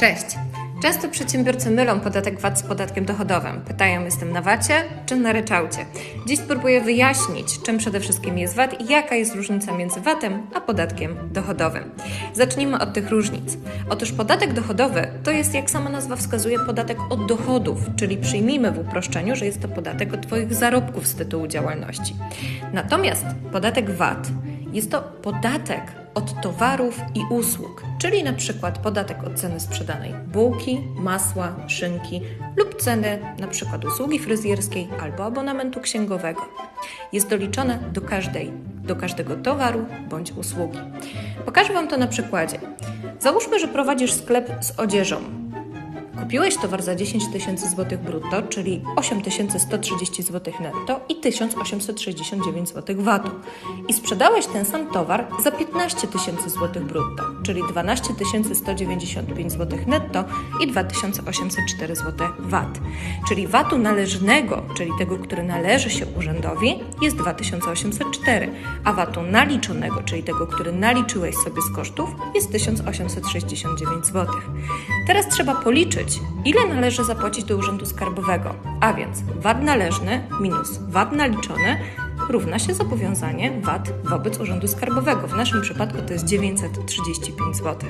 Cześć! Często przedsiębiorcy mylą podatek VAT z podatkiem dochodowym. Pytają, jestem na VAT-cie czy na ryczałcie? Dziś spróbuję wyjaśnić, czym przede wszystkim jest VAT i jaka jest różnica między VAT-em a podatkiem dochodowym. Zacznijmy od tych różnic. Otóż podatek dochodowy to jest, jak sama nazwa wskazuje, podatek od dochodów, czyli przyjmijmy w uproszczeniu, że jest to podatek od Twoich zarobków z tytułu działalności. Natomiast podatek VAT jest to podatek od towarów i usług, czyli na przykład podatek od ceny sprzedanej bułki, masła, szynki lub ceny na przykład usługi fryzjerskiej albo abonamentu księgowego. Jest doliczone do każdej, do każdego towaru bądź usługi. Pokażę Wam to na przykładzie. Załóżmy, że prowadzisz sklep z odzieżą. Kupiłeś towar za 10 tysięcy złotych brutto, czyli 8130 zł netto i 1869 zł VAT-u. I sprzedałeś ten sam towar za 15 tysięcy złotych brutto, czyli 12 195 zł netto i 2804 zł VAT. Czyli VAT-u należnego, czyli tego, który należy się urzędowi, jest 2804, a VAT-u naliczonego, czyli tego, który naliczyłeś sobie z kosztów, jest 1869 zł. Teraz trzeba policzyć, ile należy zapłacić do Urzędu Skarbowego, a więc VAT należny minus VAT naliczony równa się zobowiązanie VAT wobec Urzędu Skarbowego. W naszym przypadku to jest 935 zł.